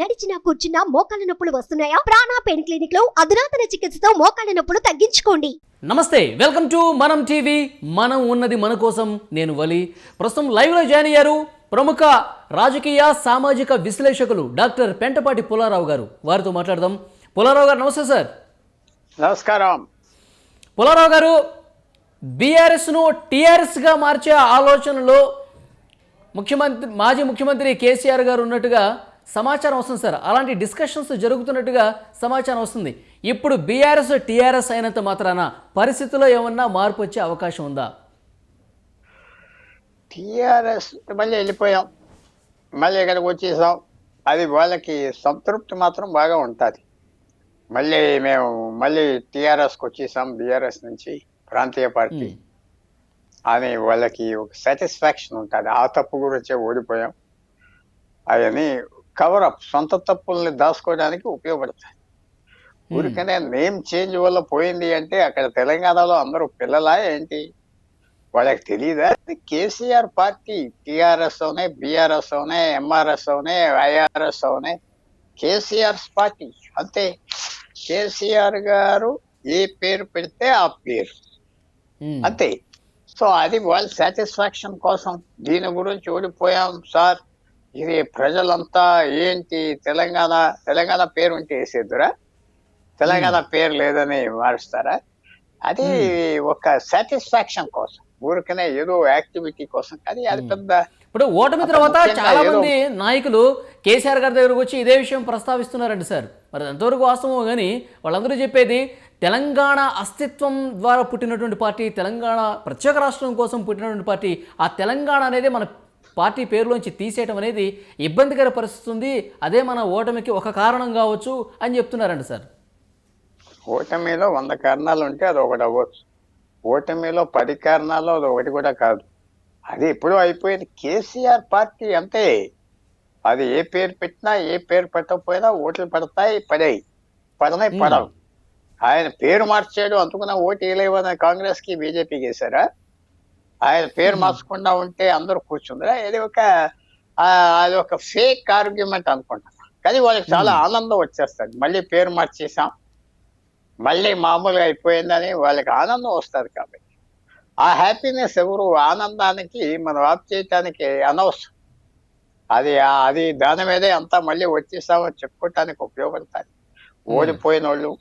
నడిచినా కూర్చున్నా మోకాళ్ళ నొప్పులు వస్తున్నాయా? ప్రాణా పెయిన్ క్లినిక్లో అధునాతన చికిత్సతో మోకాళ్ళ నొప్పులు తగ్గించుకోండి. నమస్తే వెల్కమ్ టు మనం టీవీ. మనం ఉన్నది మన కోసం నేను వలి. ప్రస్తుతం లైవ్లో జాయిన్ అయ్యారు ప్రముఖ రాజకీయ సామాజిక విశ్లేషకులు డాక్టర్ పెంటపాటి పుల్లారావు గారు. వారితో మాట్లాడదాం. పుల్లారావు గారు నమస్తే సార్. నమస్కారం. పుల్లారావు గారు బీఆర్ఎస్ను టీఆర్ఎస్గా మార్చే ఆలోచనలో ముఖ్యమంత్రి మాజీ ముఖ్యమంత్రి కేసీఆర్ గారు ఉన్నట్టుగా సమాచారం వస్తుంది సార్. అలాంటి డిస్కషన్స్ జరుగుతున్నట్టుగా సమాచారం వస్తుంది. ఇప్పుడు బీఆర్ఎస్ టీఆర్ఎస్ అయినంత మాత్రాన పరిస్థితిలో ఏమన్నా మార్పు వచ్చే అవకాశం ఉందా? టిఆర్ఎస్ మళ్ళీ వెళ్ళిపోయాం. మళ్ళీ ఇక్కడికి వచ్చేసాం. అది వాళ్ళకి సంతృప్తి మాత్రం బాగా ఉంటుంది. మళ్ళీ మేము మళ్ళీ టిఆర్ఎస్కి వచ్చేసాం బీఆర్ఎస్ నుంచి ప్రాంతీయ పార్టీ. అని వాళ్ళకి ఒక సాటిస్ఫాక్షన్ ఉంటుంది. ఆ తప్పు గురించే ఓడిపోయాం. అవన్నీ కవరప్ సొంత తప్పుల్ని దాచుకోవడానికి ఉపయోగపడతాయి. ఊరికనే నేమ్ చేంజ్ వల్ల పోయింది అంటే అక్కడ తెలంగాణలో అందరూ పిల్లలా ఏంటి? వాళ్ళకి తెలియదా కేసీఆర్ పార్టీ టిఆర్ఎస్ అవునే బిఆర్ఎస్ అవునే ఎంఆర్ఎస్ అవునే ఐఆర్ఎస్ అవునే కేసీఆర్ పార్టీ అంతే. కేసీఆర్ గారు ఏ పేరు పెడితే ఆ పేరు. మ్మ్. అంతే. సో అది వాళ్ళ సాటిస్ఫాక్షన్ కోసం. దీని గురించి ఓడిపోయాం సార్. ఇది ప్రజలంతా ఏంటి తెలంగాణ తెలంగాణ పేరు ఉంటే వేసేద్దురా? తెలంగాణ పేరు లేదని మారుస్తారా? అది ఒక సాటిస్ఫాక్షన్ కోసం. ఊరికనే ఏదో యాక్టివిటీ కోసం. కానీ అది పెద్ద ఇప్పుడు ఓటమి తర్వాత చాలా మంది నాయకులు కేసీఆర్ గారి దగ్గరకు వచ్చి ఇదే విషయం ప్రస్తావిస్తున్నారండి సార్. మరి ఎంతవరకు వాస్తవం కానీ వాళ్ళందరూ చెప్పేది తెలంగాణ అస్తిత్వం ద్వారా పుట్టినటువంటి పార్టీ తెలంగాణ ప్రత్యేక రాష్ట్రం కోసం పుట్టినటువంటి పార్టీ ఆ తెలంగాణ అనేది మన పార్టీ పేరులోంచి తీసేయటం అనేది ఇబ్బందికర పరిస్థితి ఉంది అదే మన ఓటమికి ఒక కారణం కావచ్చు అని చెప్తున్నారండి సార్. ఓటమిలో వంద కారణాలు ఉంటే అది ఒకటి అవ్వచ్చు. ఓటమిలో పది కారణాలు అది ఒకటి కూడా కాదు. అది ఎప్పుడూ అయిపోయింది. కేసీఆర్ పార్టీ అంతే. అది ఏ పేరు పెట్టినా ఏ పేరు పెట్టకపోయినా ఓట్లు పడతాయి పడాయి. పడనాయి పడవు. ఆయన పేరు మార్చాడు అందుకున్న ఓటు వేయలేవని కాంగ్రెస్కి బీజేపీకి వేశారా? ఆయన పేరు మార్చకుండా ఉంటే అందరూ కూర్చుందిరా. ఇది ఒక అది ఒక ఫేక్ ఆర్గ్యుమెంట్ అనుకుంటా. కానీ వాళ్ళకి చాలా ఆనందం వచ్చేస్తుంది. మళ్ళీ పేరు మార్చేసాం మళ్ళీ మామూలుగా అయిపోయిందని వాళ్ళకి ఆనందం వస్తుంది కాబట్టి. ఆ హ్యాపీనెస్ ఎవరు ఆనందానికి మనం ఆప్ చేయటానికి అనవసరం. అది అది దాని మీదే అంతా మళ్ళీ వచ్చేసామని చెప్పుకోవటానికి ఉపయోగపడతాయి ఓడిపోయిన వాళ్ళు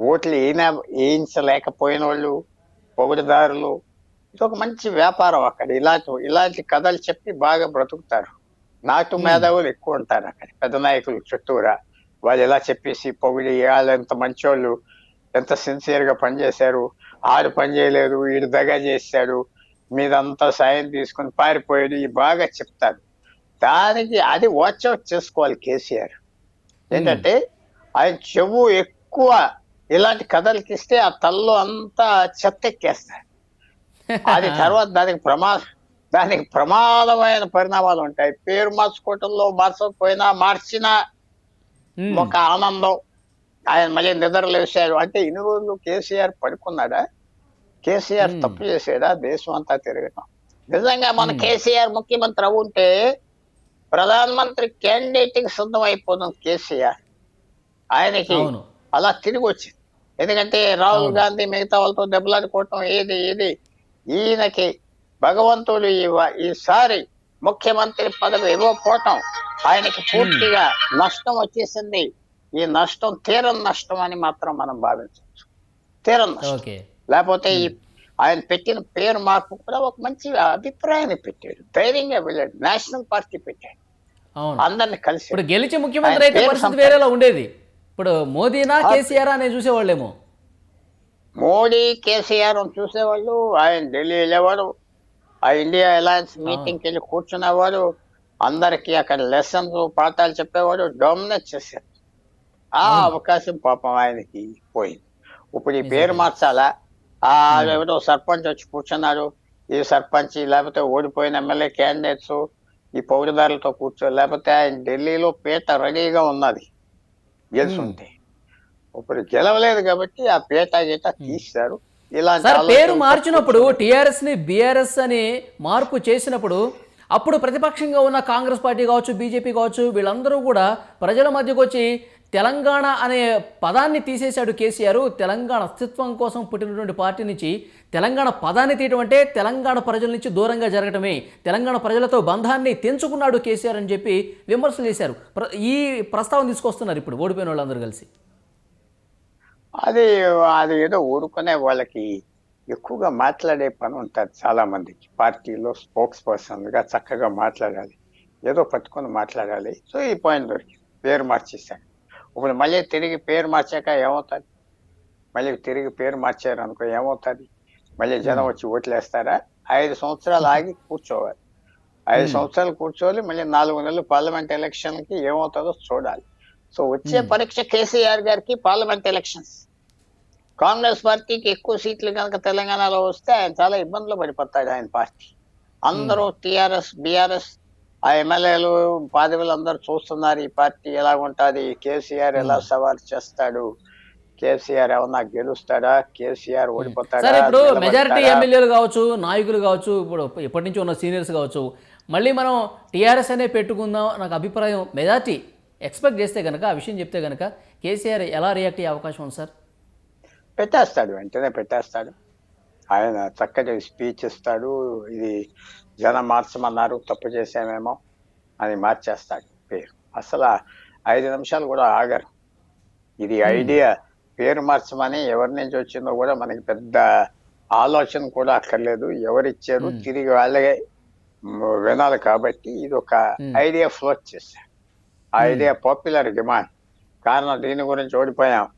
ఓట్లు వేయిన వేయించలేకపోయిన వాళ్ళు పొగుడుదారులు ఇది ఒక మంచి వ్యాపారం అక్కడ. ఇలాంటి ఇలాంటి కథలు చెప్పి బాగా బ్రతుకుతారు. నాటు మేధావులు ఎక్కువ ఉంటారు అక్కడ. పెద్ద నాయకులు చుట్టూరా. వాళ్ళు ఇలా చెప్పేసి పొగిడి వాళ్ళు ఎంత మంచోళ్ళు ఎంత సిన్సియర్గా పనిచేశారు ఆడు పని చేయలేదు వీడు దగా చేశాడు మీదంతా సాయం తీసుకుని పారిపోయాడు ఇవి బాగా చెప్తారు. దానికి అది వాచ్ అవుట్ చేసుకోవాలి కేసీఆర్. ఏంటంటే ఆయన చెవు ఎక్కువ ఇలాంటి కథలకి ఇస్తే ఆ తల్లో అంతా చెత్త ఎక్కేస్తారు. అది తర్వాత దానికి ప్రమా దానికి ప్రమాదమైన పరిణామాలు ఉంటాయి. పేరు మార్చుకోవటంలో మార్చకపోయినా మార్చినా. ఒక ఆనందం. ఆయన మళ్ళీ నిద్ర లేచాడు. అంటే ఇన్ని రోజులు కేసీఆర్ పడుకున్నాడా? కేసీఆర్. తప్పు చేసాడా దేశం అంతా తిరగటం. నిజంగా మన. కేసీఆర్ ముఖ్యమంత్రి అవుంటే ప్రధానమంత్రి క్యాండిడేట్కి సిద్ధం అయిపోతుంది కేసీఆర్. ఆయనకి అలా తిరిగి వచ్చింది. ఎందుకంటే రాహుల్. గాంధీ మిగతా వాళ్ళతో దెబ్బలాడుకోవటం ఏది ఏది? ఈయనకి భగవంతుడు ఈసారి ముఖ్యమంత్రి పదవి ఇవ్వకపోవటం ఆయనకి పూర్తిగా నష్టం వచ్చేసింది. ఈ నష్టం తీరని నష్టం అని మాత్రం మనం భావించవచ్చు. తీరని నష్టం. లేకపోతే ఈ ఆయన పెట్టిన పేరు మార్పు కూడా ఒక మంచి అభిప్రాయాన్ని పెట్టాడు. ధైర్యంగా వెళ్ళాడు. నేషనల్ పార్టీ పెట్టాడు. అందరిని కలిసి ఇప్పుడు గెలిచే ముఖ్యమంత్రి అయితే పరిస్థితి. వేరేలా ఉండేది. ఇప్పుడు మోదీనా కేసీఆర్ అనే చూసేవాళ్ళేమో. మోడీ కేసీఆర్ చూసేవాళ్ళు ఆయన ఢిల్లీ వెళ్ళేవాడు ఆ ఇండియా అలయన్స్ మీటింగ్కి వెళ్ళి కూర్చునేవాడు అందరికి అక్కడ లెసన్స్ పాఠాలు చెప్పేవాడు డామినేట్ చేశారు. ఆ అవకాశం పాపం ఆయనకి పోయింది. ఇప్పుడు ఈ పేరు మార్చాలా? ఆ ఎవరో సర్పంచ్ వచ్చి కూర్చున్నాడు ఈ సర్పంచ్ లేకపోతే ఓడిపోయిన ఎమ్మెల్యే క్యాండిడేట్స్ ఈ పౌరదారులతో కూర్చో లేకపోతే ఆయన ఢిల్లీలో పీట రెడీగా ఉన్నది గెలుచుంటే ఇప్పుడు గెలవలేదు కాబట్టి ఆ పీట గీట తీశారు. ఇలాంటి సార్ పేరు మార్చినప్పుడు టిఆర్ఎస్ని బిఆర్ఎస్ అని మార్పు చేసినప్పుడు అప్పుడు ప్రతిపక్షంగా ఉన్న కాంగ్రెస్ పార్టీ కావచ్చు బీజేపీ కావచ్చు వీళ్ళందరూ కూడా ప్రజల మధ్యకు వచ్చి తెలంగాణ అనే పదాన్ని తీసేశాడు కేసీఆర్. తెలంగాణ అస్తిత్వం కోసం పుట్టినటువంటి పార్టీ నుంచి తెలంగాణ పదాన్ని తీయటం అంటే తెలంగాణ ప్రజల నుంచి దూరంగా జరగటమే. తెలంగాణ ప్రజలతో బంధాన్ని తెంచుకున్నాడు కేసీఆర్ అని చెప్పి విమర్శలు చేశారు. ఈ ప్రస్తావన తీసుకొస్తున్నారు ఇప్పుడు ఓడిపోయిన వాళ్ళందరూ కలిసి. అది అది ఏదో ఊరుకునే వాళ్ళకి ఎక్కువగా మాట్లాడే పని ఉంటుంది చాలా మందికి పార్టీలో స్పోక్స్ పర్సన్గా చక్కగా మాట్లాడాలి. ఏదో పట్టుకొని మాట్లాడాలి. సో ఈ పాయింట్ దొరికింది. పేరు మార్చేశాను ఇప్పుడు మళ్ళీ తిరిగి పేరు మార్చాక ఏమవుతుంది? మళ్ళీ తిరిగి పేరు మార్చారు అనుకో ఏమవుతుంది? మళ్ళీ జనం వచ్చి ఓట్లేస్తారా? ఐదు సంవత్సరాలు ఆగి కూర్చోవాలి. ఐదు సంవత్సరాలు కూర్చోవాలి. మళ్ళీ నాలుగు నెలలు పార్లమెంట్ ఎలక్షన్కి ఏమవుతుందో చూడాలి. సో వచ్చే పరీక్ష కేసీఆర్ గారికి పార్లమెంట్ ఎలక్షన్స్. కాంగ్రెస్ పార్టీకి ఎక్కువ సీట్లు కనుక తెలంగాణలో వస్తే ఆయన చాలా ఇబ్బందులు పడిపోతాడు ఆయన పార్టీ. అందరూ టిఆర్ఎస్ బిఆర్ఎస్ ఆ ఎమ్మెల్యేలు పాదవులు అందరూ చూస్తున్నారు ఈ పార్టీ ఎలా ఉంటది కేసీఆర్ ఎలా సవాల్ చేస్తాడు కేసీఆర్ ఏమన్నా గెలుస్తాడా కేసీఆర్ ఓడిపోతాడా ఇప్పుడు మెజారిటీ? ఎమ్మెల్యేలు కావచ్చు నాయకులు కావచ్చు ఇప్పుడు ఇప్పటి నుంచి ఉన్న సీనియర్స్ కావచ్చు మళ్ళీ మనం టీఆర్ఎస్ అనే పెట్టుకుందాం నాకు అభిప్రాయం మెజారిటీ. ఎక్స్పెక్ట్ చేస్తే కనుక ఆ విషయం చెప్తే కనుక కేసీఆర్ ఎలా రియాక్ట్ అయ్యే అవకాశం ఉంది సార్? పెట్టేస్తాడు వెంటనే పెట్టేస్తాడు. ఆయన చక్కటి స్పీచ్ ఇస్తాడు ఇది జనం మార్చమన్నారు తప్పు చేసామేమో అని మార్చేస్తాడు పేరు. అసలు ఐదు నిమిషాలు కూడా ఆగరు. ఇది ఐడియా పేరు మార్చమని ఎవరి నుంచి వచ్చిందో కూడా మనకి పెద్ద ఆలోచన కూడా అక్కర్లేదు. ఎవరిచ్చారు తిరిగి వాళ్ళే వినాలి కాబట్టి ఇది ఒక ఐడియా ఫ్లోట్ చేశారు. ఐడియా పాపులర్ డిమాండ్ కారణం దీని గురించి ఓడిపోయాం.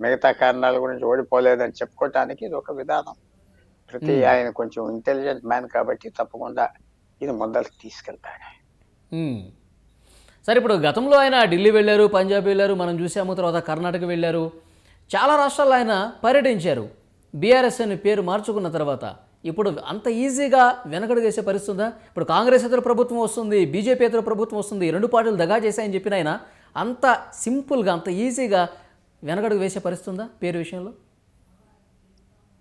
మిగతా కారణాల గురించి ఓడిపోలేదని చెప్పుకోవటానికి ఇది ఒక విధానం. ప్రతి ఆయన కొంచెం ఇంటెలిజెంట్ మ్యాన్ కాబట్టి తప్పకుండా ఇది ముందరికి తీసుకెళ్తాడు. మ్మ్. సరే ఇప్పుడు గతంలో ఆయన ఢిల్లీ వెళ్ళారు పంజాబ్ వెళ్ళారు మనం చూసాము తర్వాత కర్ణాటక వెళ్ళారు. చాలా రాష్ట్రాల్లో ఆయన పర్యటించారు. బీఆర్ఎస్ అని పేరు మార్చుకున్న తర్వాత ఇప్పుడు అంత ఈజీగా వెనకడుగు వేసే పరిస్థితి ఉందా? ఇప్పుడు కాంగ్రెస్ ఇతర ప్రభుత్వం వస్తుంది బీజేపీ ఇతర ప్రభుత్వం వస్తుంది రెండు పార్టీలు దగా చేశాయని చెప్పిన ఆయన అంత సింపుల్గా అంత ఈజీగా వెనకడుగు వేసే పరిస్థితి ఉందా పేరు విషయంలో?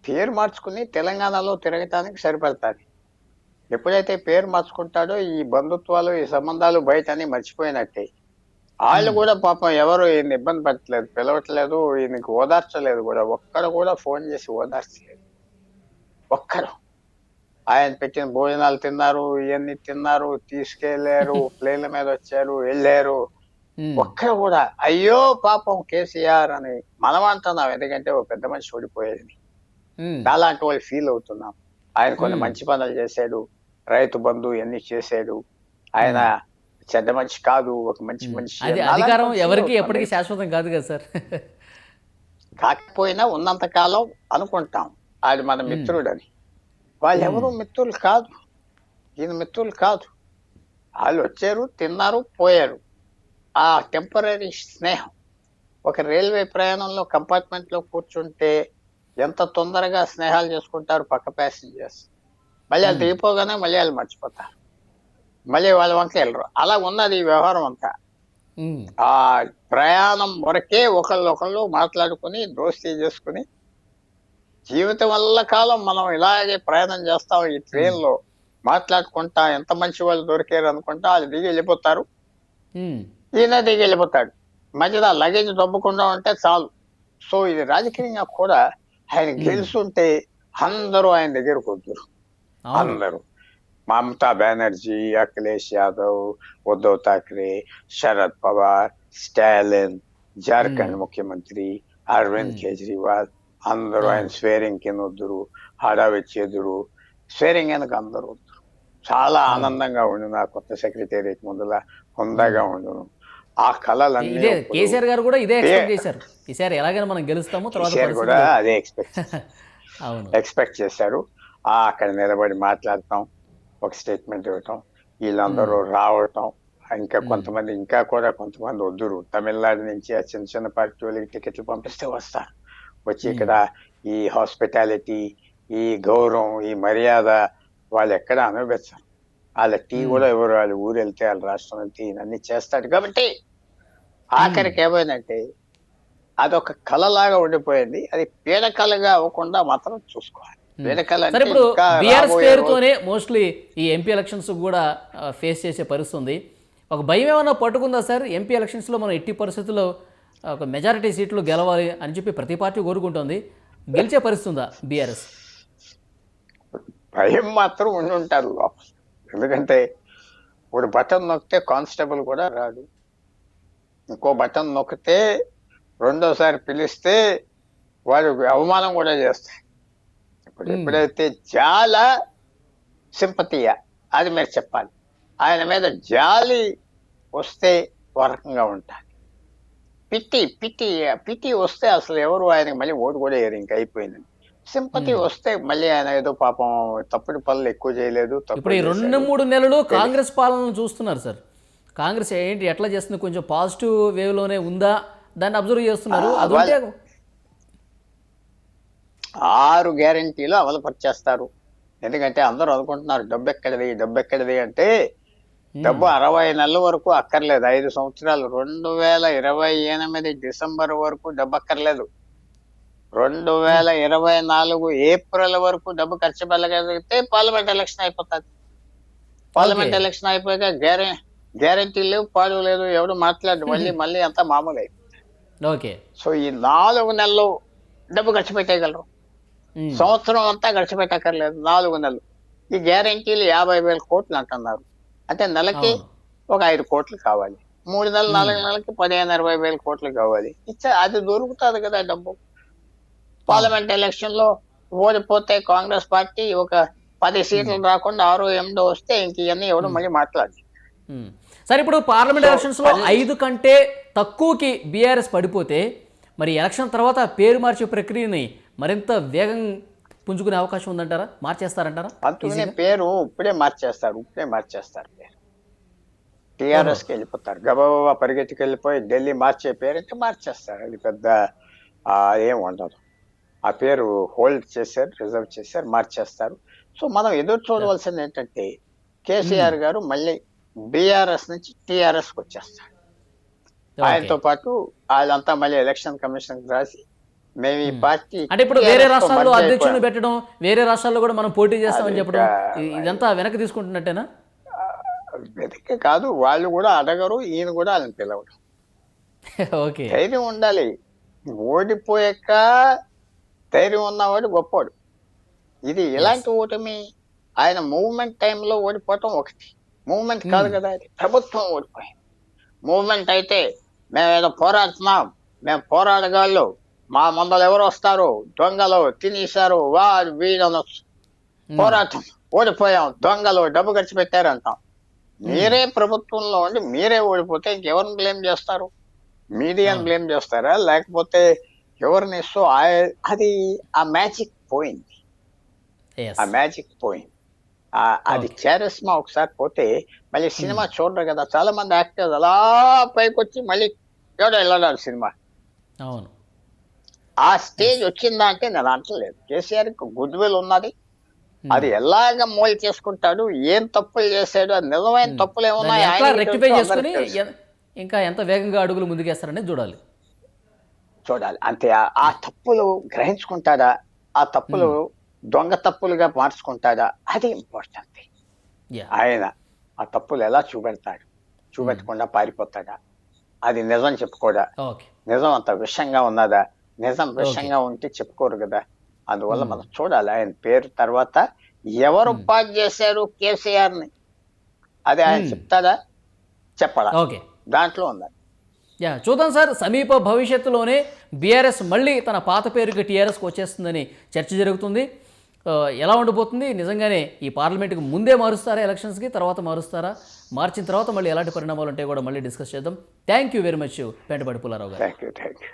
పేరు మార్చుకుని తెలంగాణలో తిరగటానికి సరిపడతాది. ఎప్పుడైతే పేరు మార్చుకుంటాడో ఈ బంధుత్వాలు ఈ సంబంధాలు బయట అని మర్చిపోయినట్టే. వాళ్ళు కూడా పాపం ఎవరు ఈయన ఇబ్బంది పెట్టలేదు పిలవట్లేదు ఈయనకి ఓదార్చలేదు కూడా. ఒక్కడు కూడా ఫోన్ చేసి ఓదార్చలేదు. ఒక్కరు. ఆయన పెట్టిన భోజనాలు తిన్నారు ఇవన్నీ తిన్నారు తీసుకెళ్ళారు ప్లేన్ల మీద వచ్చారు వెళ్ళారు. ఒక్కరు కూడా అయ్యో పాపం కేసీఆర్ అని మనం అంటున్నాం. ఎందుకంటే ఓ పెద్ద మనిషి ఓడిపోయేది. అలాంటి వాళ్ళు ఫీల్ అవుతున్నాం. ఆయన కొన్ని మంచి పనులు చేశాడు. రైతు బంధు ఇవన్నీ చేశాడు. ఆయన చెడ్డ మనిషి కాదు ఒక మంచి మనిషి అధికారం ఎవరికి. ఎప్పటికీ శాశ్వతం కాదు కదా సార్. కాకపోయినా ఉన్నంత కాలం అనుకుంటాం. ఆయన మన మిత్రుడని. వాళ్ళు ఎవరు మిత్రులు కాదు. ఈయన మిత్రులు కాదు. వాళ్ళు వచ్చారు తిన్నారు పోయారు. ఆ టెంపరీ స్నేహం. ఒక రైల్వే ప్రయాణంలో కంపార్ట్మెంట్లో కూర్చుంటే ఎంత తొందరగా స్నేహాలు చేసుకుంటారు పక్క ప్యాసింజర్స్. మళ్ళీ వాళ్ళు దిగిపోగానే మళ్ళీ వాళ్ళు మర్చిపోతారు. మళ్ళీ వాళ్ళ వంక వెళ్ళరు. అలా ఉన్నది ఈ వ్యవహారం అంతా. ఆ ప్రయాణం వరకే ఒకళ్ళు ఒకళ్ళు మాట్లాడుకుని దోస్తీ చేసుకుని జీవితం వల్ల కాలం మనం ఇలాగే ప్రయాణం చేస్తాం ఈ ట్రైన్లో మాట్లాడుకుంటా ఎంత మంచి వాళ్ళు దొరికారు అనుకుంటా వాళ్ళు దిగి వెళ్ళిపోతారు. ఈయన దిగి వెళ్ళిపోతాడు. మధ్యలో లగేజ్ దొబ్బకుండా ఉంటే చాలు. సో ఇది రాజకీయంగా కూడా ఆయన గెలుస్తుంటే అందరూ ఆయన దగ్గరకు వద్దురు అందరూ. మమతా బెనర్జీ అఖిలేష్ యాదవ్ ఉద్ధవ్ ఠాక్రే శరద్ పవార్ స్టాలిన్ జార్ఖండ్ ముఖ్యమంత్రి అరవింద్ కేజ్రీవాల్ అందరూ ఆయన స్వేరింగ్ కింద వద్దురు హడావి చేదురు. స్వేరింగ్ వెనక అందరూ వద్దురు. చాలా ఆనందంగా ఉండు నా కొత్త సెక్రటేరియట్ ముందుల హుందాగా ఉండును. ఆ కళలన్నీ కేసీఆర్ గారు కూడా ఇదే ఎక్స్పెక్ట్ చేశారు. ఈసారి ఎలాగైనా మనం గెలుస్తాము తర్వాత కూడా అదే ఎక్స్పెక్ట్ ఎక్స్పెక్ట్ చేశారు. ఆ అక్కడ నిలబడి మాట్లాడటం ఒక స్టేట్మెంట్ ఇవ్వటం వీళ్ళందరూ రావటం ఇంకా కొంతమంది ఇంకా కూడా కొంతమంది వద్దురు. తమిళనాడు నుంచి ఆ చిన్న చిన్న పార్టీ వాళ్ళకి టికెట్లు పంపిస్తే వస్తారు వచ్చి ఇక్కడ ఈ హాస్పిటాలిటీ ఈ గౌరవం ఈ మర్యాద వాళ్ళు ఎక్కడ అనుభవించారు. వాళ్ళ టీ కూడా ఎవరు వాళ్ళు ఊరు వెళ్తే వాళ్ళ రాష్ట్రం వెళ్తే అన్ని చేస్తాడు. కాబట్టి ఆఖరికి ఏమైందంటే అదొక కళలాగా ఉండిపోయింది. అది పీడకలగా అవ్వకుండా మాత్రం చూసుకోవాలి. ఇప్పుడు బీఆర్ఎస్ పేరుతోనే మోస్ట్లీ ఈ ఎంపీ ఎలక్షన్స్ కూడా ఫేస్ చేసే పరిస్థితి ఉంది. ఒక భయం ఏమైనా పట్టుకుందా సార్? ఎంపీ ఎలక్షన్స్లో మనం ఎట్టి పరిస్థితుల్లో ఒక మెజారిటీ సీట్లు గెలవాలి అని చెప్పి ప్రతి పార్టీ కోరుకుంటుంది. గెలిచే పరిస్థితి ఉందా బీఆర్ఎస్? భయం మాత్రం ఉండి ఉంటారు. లోపల ఎందుకంటే ఇప్పుడు బటన్ నొక్కితే కానిస్టేబుల్ కూడా రాడు. ఇంకో బటన్ నొక్కితే రెండోసారి పిలిస్తే వాడు అవమానం కూడా చేస్తాడు. ఇప్పుడు. ఎప్పుడైతే చాలా సింపతియా అది మీరు చెప్పాలి. ఆయన మీద జాలి వస్తే ఒక రకంగా ఉంటారు. పిట్టి పిట్టి పిట్టి వస్తే అసలు ఎవరు ఆయనకి మళ్ళీ ఓటు కూడా వేయరు ఇంకా అయిపోయింది సింపతి వస్తే మళ్ళీ ఆయన ఏదో పాపం తప్పుడు పనులు ఎక్కువ చేయలేదు ఇప్పుడు ఈ రెండు మూడు నెలలు కాంగ్రెస్ పాలన చూస్తున్నారు సార్. కాంగ్రెస్ ఏంటి ఎట్లా చేస్తుంది కొంచెం పాజిటివ్ వేవ్లోనే ఉందా? దాన్ని అబ్జర్వ్ చేస్తున్నారు. ఆరు గ్యారంటీలు అమలుపరిచేస్తారు ఎందుకంటే అందరూ అనుకుంటున్నారు డబ్బు ఎక్కడిది డబ్బు ఎక్కడిది అంటే డబ్బు అరవై నెలల వరకు అక్కర్లేదు. ఐదు సంవత్సరాలు. రెండు వేల ఇరవై ఎనిమిది డిసెంబర్ వరకు డబ్బు అక్కర్లేదు. రెండు వేల ఇరవై నాలుగు ఏప్రిల్ వరకు డబ్బు ఖర్చు పెట్టగలిగితే పార్లమెంట్ ఎలక్షన్ అయిపోతుంది. పార్లమెంట్. ఎలక్షన్ అయిపోయాక గ్యారె గ్యారంటీ లేవు పాడు లేదు ఎవడు మాట్లాడు మళ్ళీ మళ్ళీ అంతా మామూలు. అయిపోతుంది ఓకే. సో ఈ నాలుగు నెలలు డబ్బు ఖర్చు పెట్టేయగలరు. ఉమ్. సంవత్సరం అంతా ఖర్చు పెట్టక్కర్లేదు నాలుగు నెలలు. ఈ గ్యారంటీలు యాభై వేల కోట్లు అంటున్నారు. అంటే నెలకి. ఒక ఐదు కోట్లు కావాలి. మూడు నెలలు నాలుగు నెలలకి పదిహేను ఇరవై వేల కోట్లు కావాలి. ఇచ్చా అది దొరుకుతుంది కదా డబ్బు. పార్లమెంట్ ఎలక్షన్లో ఓడిపోతే కాంగ్రెస్ పార్టీ ఒక పది సీట్లు రాకుండా ఆరు ఎనిమిదో వస్తే ఇంక ఇవన్నీ ఎవడు మళ్ళీ మాట్లాడు. సరే ఇప్పుడు పార్లమెంట్ ఎలక్షన్స్లో ఐదు కంటే తక్కువకి బీఆర్ఎస్ పడిపోతే మరి ఎలక్షన్ తర్వాత పేరు మార్చే ప్రక్రియని మరింత వేగం పుంజుకునే అవకాశం ఉందంటారా? మార్చేస్తారంటారా? పేరు ఇప్పుడే మార్చేస్తారు ఇప్పుడే మార్చేస్తారు పేరు. వెళ్ళిపోతారు. గబగబా పరిగెత్తుకు వెళ్ళిపోయి ఢిల్లీ మార్చే పేరు అంటే మార్చేస్తారు. అది పెద్ద ఏం ఉండదు. ఆ పేరు హోల్డ్ చేశారు రిజర్వ్ చేశారు మార్చేస్తారు. సో మనం ఎదురు చూడవలసింది ఏంటంటే కేసీఆర్ గారు మళ్ళీ బీఆర్ఎస్ నుంచి టిఆర్ఎస్కి వచ్చేస్తారు ఆయనతో పాటు వాళ్ళంతా మళ్ళీ ఎలక్షన్ కమిషన్ రాసి మేము ఈ పార్టీ అంటే ఇప్పుడు వేరే రాష్ట్రాల్లో అయిపోయాం. పెట్టడం వేరే రాష్ట్రాల్లో కూడా మనం పోటీ చేస్తామని చెప్పడం ఇదంతా వెనక్కి తీసుకుంటున్నట్టేనా? వెతికే కాదు వాళ్ళు కూడా అడగరు ఈయన కూడా వాళ్ళని పిలవడు ఓకే. ధైర్యం ఉండాలి. ఓడిపోయాక ధైర్యం ఉన్నవాడు గొప్పోడు. ఇది ఎలాంటి ఓటమి ఆయన మూవ్మెంట్ టైంలో ఓడిపోవటం ఒకటి. మూవ్మెంట్ కాదు కదా అది ప్రభుత్వం ఓడిపోయింది. మూవ్మెంట్ అయితే మేము ఏదో పోరాడుతున్నాం మేము పోరాడగాళ్ళు మా ముందలు ఎవరు వస్తారు? దొంగలు తినేశారు. వాడు వీడనొచ్చు పోరాటం ఓడిపోయాం. దొంగలు డబ్బు ఖర్చు పెట్టారంటాం. మీరే ప్రభుత్వంలో ఉండి మీరే ఓడిపోతే ఇంకెవరిని బ్లేమ్ చేస్తారు? మీడియాని బ్లేమ్ చేస్తారా? లేకపోతే ఎవరిని ఆ- అది ఆ మ్యాజిక్ పోయింది. ఆ మ్యాజిక్ పోయింది. అది చారిస్మా ఒకసారి పోతే మళ్ళీ సినిమా చూడరు కదా. చాలా మంది యాక్టర్స్ అలా పైకి వచ్చి మళ్ళీ ఎవడో వెళ్ళడారు సినిమా. అవును. ఆ స్టేజ్ వచ్చిందా అంటే నేను అంటలేదు కేసీఆర్ గుడ్ విల్ ఉన్నది. అది ఎలాగ మోల్ చేసుకుంటాడు ఏం తప్పులు చేశాడు నిజమైన తప్పులు ఏమున్నాయి. ఎ- ఇంకా ఎంత వేగంగా అడుగులు ముందుకేస్తారనేది చూడాలి. చూడాలి. అంతే ఆ- తప్పులు గ్రహించుకుంటాడా? ఆ తప్పులు దొంగ తప్పులుగా మార్చుకుంటాడా? అది ఇంపార్టెంట్ ఆయన ఆ తప్పులు ఎలా చూపెడతాడు? చూపెట్టకుండా పారిపోతాడా? అది నిజం చెప్పుకోడా? నిజం అంత విషంగా ఉన్నదా? నిజం విషంగా ఉంటే చెప్పుకోరు కదా. అందువల్ల మనం చూడాలి ఆయన పేరు తర్వాత ఎవరు పాస్ చేశారు కేసీఆర్ని అది ఆయన చెప్తాడా? చెప్పడా? ఓకే. దాంట్లో ఉన్నది యా చూద్దాం సార్. సమీప భవిష్యత్తులోనే బీఆర్ఎస్ మళ్ళీ తన పాత పేరుకి టీఆర్ఎస్కి వచ్చేస్తుందని చర్చ జరుగుతుంది. ఎలా ఉండిపోతుంది నిజంగానే ఈ పార్లమెంట్కి ముందే మారుస్తారా ఎలక్షన్స్కి? తర్వాత మారుస్తారా? మార్చిన తర్వాత మళ్ళీ ఎలాంటి పరిణామాలు ఉంటాయో కూడా మళ్ళీ డిస్కస్ చేద్దాం. Thank you very much Pentapadi Pullarao గారు. Thank you thank you.